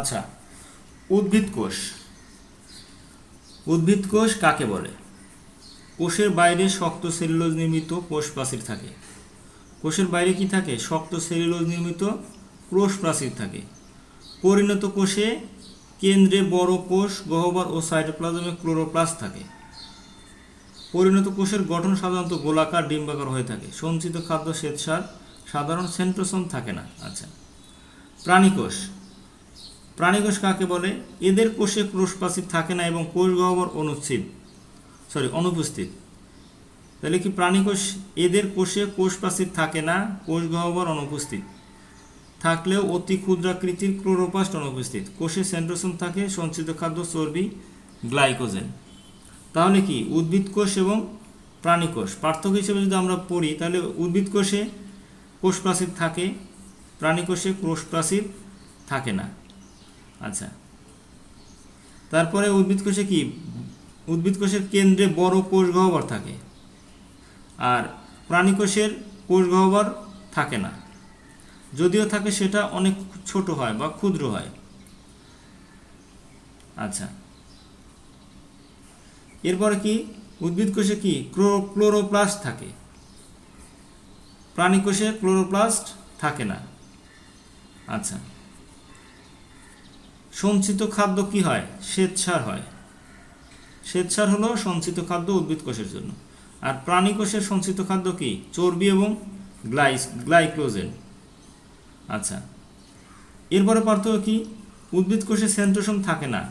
আচ্ছা উদ্ভিদ কোষ। উদ্ভিদ কোষ কাকে বলে? কোষের বাইরে শক্ত সেলুলোজ নির্মিত কোষ প্রাচীর থাকে। কোষের বাইরে কি থাকে? শক্ত সেলুলোজ নির্মিত কোষ প্রাচীর থাকে। পরিণত কোষে কেন্দ্রে বড় কোষ, গহ্বর ও সাইটোপ্লাজমে ক্লোরোপ্লাস্ট থাকে। পরিণত কোষের গঠন সাধারণত গোলাকার, ডিম্বাকার হয়ে থাকে। সঞ্চিত খাদ্য, শ্বেতসার, সাধারণ সেন্ট্রোসোম থাকে না। আচ্ছা প্রাণীকোষ প্রাণীকোষ কাকে বলে? এদের কোষে কোষপ্রাচীর থাকে না এবং কোষ গহ্বর অনুচ্ছেদ সরি অনুপস্থিত। তাহলে কি প্রাণীকোষ এদের কোষে কোষপ্রাচীর থাকে না, কোষ গহ্বর অনুপস্থিত? থাকলেও অতি ক্ষুদ্রাকৃতির ক্লোরোপ্লাস্ট অনুপস্থিত। কোষে সেন্ট্রোসোম থাকে, সঞ্চিত খাদ্য, চর্বি, গ্লাইকোজেন। তাহলে কি উদ্ভিদ কোষ এবং প্রাণীকোষ পার্থক্য হিসেবে যদি আমরা পড়ি, তাহলে উদ্ভিদ কোষে কোষ প্রাচীর থাকে প্রাণীকোষে কোষ থাকে না। আচ্ছা। তারপরে উদ্ভিদ কোষে কি? উদ্ভিদ কোষের কেন্দ্রে বড় কোষ গহ্বর থাকে। আর প্রাণীকোষের কোষ গহ্বর থাকে না। যদিও থাকে, সেটা অনেক ছোট হয় বা ক্ষুদ্র হয়। আচ্ছা। এরপরে কি? উদ্ভিদ কোষে কি? ক্লো- ক্লোরোপ্লাস্ট থাকে। প্রাণী কোষে ক্লোরোপ্লাস্ট থাকে না। আচ্ছা। সঞ্চিত খাদ্য কি হয়? শ্বেতসার হয়। শ্বেতসার হলো সঞ্চিত খাদ্য উদ্ভিদ কোষের জন্য। আর প্রাণী কোষের সঞ্চিত খাদ্য কি? চর্বি এবং গ্লাইস গ্লাইক্লোজেন আচ্ছা। এরপরে পার্থক্য কি? উদ্ভিদ কোষে সেন্ট্রোসোম থাকে না।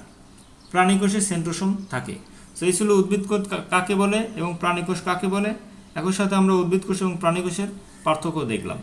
প্রাণী কোষে সেন্ট্রোসোম থাকে। তো এই ছিল উদ্ভিদ কোষ কাকে বলে এবং প্রাণী কোষ কাকে বলে? একই সাথে আমরা উদ্ভিদ কোষ এবং প্রাণী কোষের পার্থক্য দেখলাম।